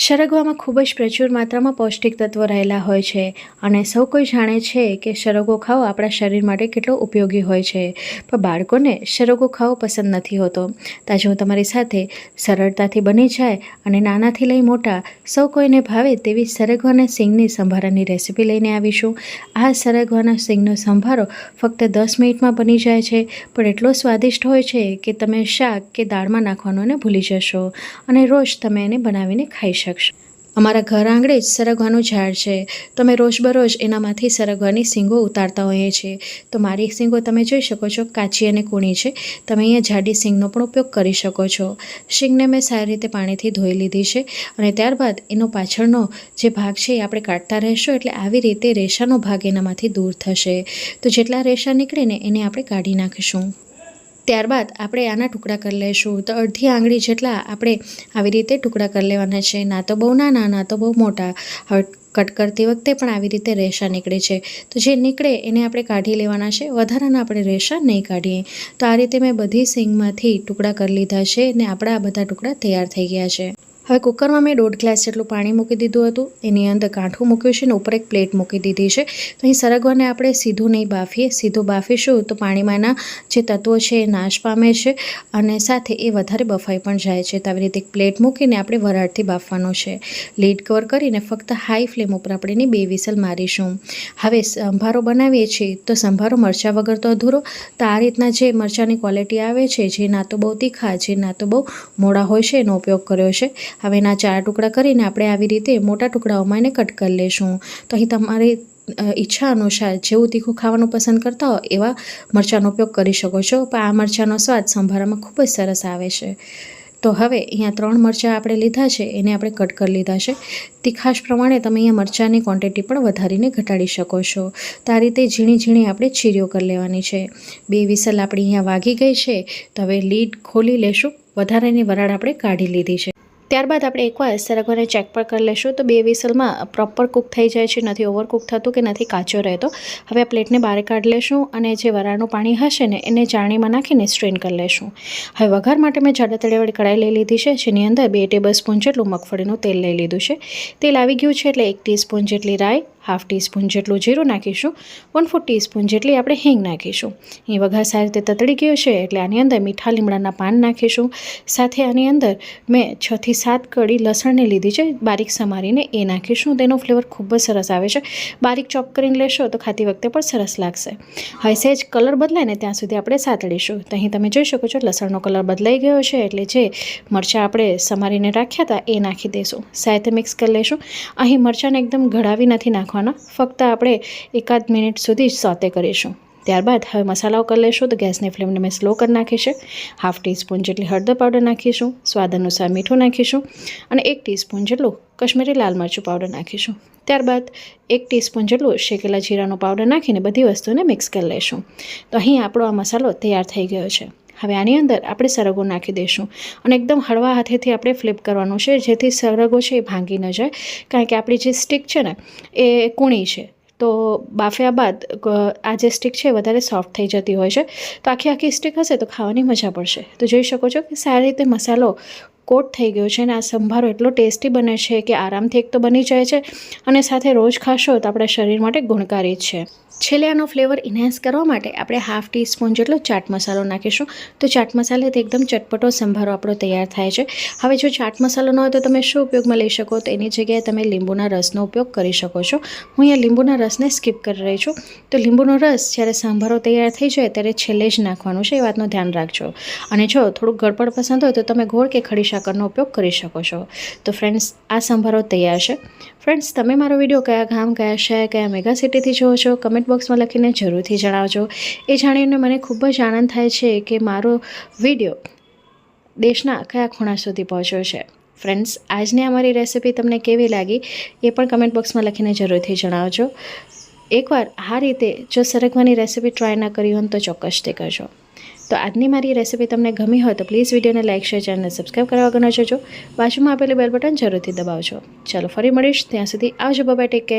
સરગવામાં ખૂબ જ પ્રચુર માત્રામાં પૌષ્ટિક તત્વો રહેલા હોય છે અને સૌ કોઈ જાણે છે કે સરગો ખાવો આપણા શરીર માટે કેટલો ઉપયોગી હોય છે. પણ બાળકોને સરગો ખાવો પસંદ નથી હોતો. તો હું તમારી સાથે સરળતાથી બની જાય અને નાનાથી લઈ મોટા સૌ કોઈને ભાવે તેવી સરગવાના સિંગની સંભારાની રેસીપી લઈને આવીશું. આ સરગવાના સિંગનો સંભારો ફક્ત દસ મિનિટમાં બની જાય છે, પણ એટલો સ્વાદિષ્ટ હોય છે કે તમે શાક કે દાળમાં નાખવાનું ભૂલી જશો અને રોજ તમે એને બનાવીને ખાઈ શકશો અમારા ઘર આંગણે જ સરગવાનું ઝાડ છે. તો અમે રોજબરોજ એનામાંથી સરગવાની સિંગો ઉતારતા હોઈએ છીએ. તો મારી સિંગો તમે જોઈ શકો છો, કાચી અને કૂણી છે. તમે અહીંયા જાડી સિંગનો પણ ઉપયોગ કરી શકો છો. સિંગને મેં સારી રીતે પાણીથી ધોઈ લીધી છે અને ત્યારબાદ એનો પાછળનો જે ભાગ છે એ આપણે કાઢતા રહેશું એટલે આવી રીતે રેશાનો ભાગ એનામાંથી દૂર થશે. તો જેટલા રેશા નીકળે ને એને આપણે કાઢી નાખીશું. ત્યારબાદ આપણે આના ટુકડા કરી લઈશું. તો અડધી આંગળી જેટલા આપણે આવી રીતે ટુકડા કરી લેવાના છે. ના તો બહુ નાના, ના તો બહુ મોટા. હવે કટ કરતી વખતે પણ આવી રીતે રેશા નીકળે છે. તો જે નીકળે એને આપણે કાઢી લેવાના છે. વધારાના આપણે રેશા નહીં કાઢીએ. તો આ રીતે મેં બધી સિંગમાંથી ટુકડા કરી લીધા છે ને આપણા આ બધા ટુકડા તૈયાર થઈ ગયા છે. હવે કુકરમાં મેં દોઢ ગ્લાસ જેટલું પાણી મૂકી દીધું હતું. એની અંદર કાંઠું મૂક્યું છે ને ઉપર એક પ્લેટ મૂકી દીધી છે. તો અહીં સરગવાને આપણે સીધું નહીં બાફીએ. સીધું બાફીશું તો પાણીમાંના જે તત્વો છે એ નાશ પામે છે અને સાથે એ વધારે બફાઈ પણ જાય છે. તો આવી રીતે એક પ્લેટ મૂકીને આપણે વરાળથી બાફવાનું છે. લીડ કવર કરીને ફક્ત હાઈ ફ્લેમ ઉપર આપણે એની બે વિસલ મારીશું. હવે સંભારો બનાવીએ છીએ તો સંભારો મરચાં વગર તો અધૂરો. તો આ રીતના જે મરચાંની ક્વોલિટી આવે છે જે ના તો બહુ તીખા જે ના તો બહુ મોડા હોય છે, એનો ઉપયોગ કર્યો છે. હવે એના ચાર ટુકડા કરીને આપણે આવી રીતે મોટા ટુકડાઓમાં એને કટ કરી લેશું. તો અહીં તમારી ઈચ્છા અનુસાર જેવું તીખું ખાવાનું પસંદ કરતા હો એવા મરચાંનો ઉપયોગ કરી શકો છો. પણ આ મરચાંનો સ્વાદ સંભારામાં ખૂબ જ સરસ આવે છે. તો હવે અહીંયા ત્રણ મરચાં આપણે લીધા છે, એને આપણે કટ કરી લીધા છે. તીખાશ પ્રમાણે તમે અહીંયા મરચાંની ક્વોન્ટિટી પણ વધારીને ઘટાડી શકો છો. તો આ રીતે ઝીણી ઝીણી આપણે ચીરીઓ કરી લેવાની છે. બે વિસલ આપણી અહીંયા વાગી ગઈ છે. તો હવે લીડ ખોલી લેશું. વધારાની વરાળ આપણે કાઢી લીધી છે. ત્યારબાદ આપણે એકવાર સરગવાને ચેક પણ કરી લઈશું. તો બે વિસલમાં પ્રોપર કૂક થઈ જાય છે. નથી ઓવરકૂક થતું કે નથી કાચો રહેતો. હવે આ પ્લેટને બહાર કાઢી લેશું અને જે વરાળનું પાણી હશે ને, એને ચાણીમાં નાખીને સ્ટ્રેન કરી લેશું હવે વઘાર માટે મેં જાડા તળિયાવાળી કઢાઈ લઈ લીધી છે, જેની અંદર બે ટેબલ જેટલું મગફળીનું તેલ લઈ લીધું છે. તેલ આવી ગયું છે એટલે એક ટીસ્પૂન જેટલી રાઈ હાફ ટીસ્પૂન જેટલું જીરું નાખીશું વન ફોર ટીસ્પૂન જેટલી આપણે હિંગ નાખીશું. અહીં વઘાર સારી રીતે તતડી ગયો છે એટલે આની અંદર મીઠા લીમડાના પાન નાખીશું. સાથે આની અંદર મેં છથી સાત કડી લસણને લીધી છે, બારીક સમારીને એ નાખીશું. તેનો ફ્લેવર ખૂબ જ સરસ આવે છે. બારીક ચોપ કરીને લેશો તો ખાતી વખતે પણ સરસ લાગશે. હવે સહેજ કલર બદલાય ને ત્યાં સુધી આપણે સાતળીશું તો અહીં તમે જોઈ શકો છો લસણનો કલર બદલાઈ ગયો છે એટલે જે મરચાં આપણે સમારીને રાખ્યા હતા એ નાખી દઈશું સાથે મિક્સ કરી લઈશું અહીં મરચાંને એકદમ ઘડાવી નથી નાખવાના. ફક્ત આપણે એકાદ મિનિટ સુધી જ સોતે કરીશું. ત્યારબાદ હવે મસાલાઓ કરી લઈશું, તો ગેસની ફ્લેમને મેં સ્લો કરી નાખી છે. હાફ ટીસ્પૂન જેટલી હળદર પાવડર નાખીશું, સ્વાદ અનુસાર મીઠું નાખીશું અને એક ટીસ્પૂન જેટલું કશ્મીરી લાલ મરચું પાવડર નાખીશું. ત્યારબાદ એક ટીસ્પૂન જેટલું શેકેલા જીરાનો પાવડર નાખીને બધી વસ્તુને મિક્સ કરી લઈશું. તો અહીં આપણો આ મસાલો તૈયાર થઈ ગયો છે. હવે આની અંદર આપણે સરગો નાખી દઈશું. અને એકદમ હળવા હાથેથી આપણે ફ્લિપ કરવાનું છે, જેથી સરગો છે એ ભાંગી ન જાય. કારણ કે આપણી જે સ્ટીક છે ને, એ કૂણી છે. તો બાફ્યા બાદ આ જે સ્ટીક છે વધારે સોફ્ટ થઈ જતી હોય છે. તો આખી આખી સ્ટીક હશે તો ખાવાની મજા પડશે. તો જોઈ શકો છો કે સારી રીતે મસાલો કોટ થઈ ગયો છે અને આ સંભારો એટલો ટેસ્ટી બને છે કે આરામથી એક તો બની જાય છે અને સાથે રોજ ખાશો તો આપણા શરીર માટે ગુણકારી છે. છેલ્લે આનો ફ્લેવર ઇન્હેન્સ કરવા માટે આપણે હાફ ટી સ્પૂન જેટલો ચાટ મસાલો નાખીશું. તો ચાટ મસાલાથી એકદમ ચટપટો સંભારો આપણો તૈયાર થાય છે. હવે જો ચાટ મસાલો ન હોય તો તમે શું ઉપયોગમાં લઈ શકો? તો એની જગ્યાએ તમે લીંબુના રસનો ઉપયોગ કરી શકો છો. હું અહીંયા લીંબુના રસને સ્કીપ કરી રહી છું. તો લીંબુનો રસ જ્યારે સંભારો તૈયાર થઈ જાય ત્યારે છેલ્લે જ નાખવાનું છે એ વાતનું ધ્યાન રાખજો. અને જો થોડુંક ગળપડ પસંદ હોય તો તમે ગોળ કે ખડી સાકરનો ઉપયોગ કરી શકો છો. તો ફ્રેન્ડ્સ આ સંભારો તૈયાર છે. ફ્રેન્ડ્સ તમે મારો વીડિયો કયા ગામ, કયા શહેર, કયા મેગા સિટીથી જુઓ છો કમેન્ટ બોક્સમાં લખીને જરૂરથી જણાવજો. એ જાણીને મને ખૂબ જ આનંદ થાય છે કે મારો વીડિયો દેશના કયા ખૂણા સુધી પહોંચ્યો છે. ફ્રેન્ડ્સ આજની અમારી રેસિપી તમને કેવી લાગી એ પણ કમેન્ટ બોક્સમાં લખીને જરૂરથી જણાવજો. એકવાર આ રીતે જો સરગવાની રેસિપી ટ્રાય ના કરી હોય તો ચોક્કસથી કરજો. તો આજની મારી રેસીપી તમને ગમી હોય તો પ્લીઝ વિડીયોને લાઇક શેર ચેનલને સબસ્ક્રાઈબ કરવા વગર ન જજો. બાજુમાં આપેલી બેલ બટન જરૂરથી દબાવજો. ચાલો ફરી મળીશ ત્યાં સુધી આવજો. Bye take care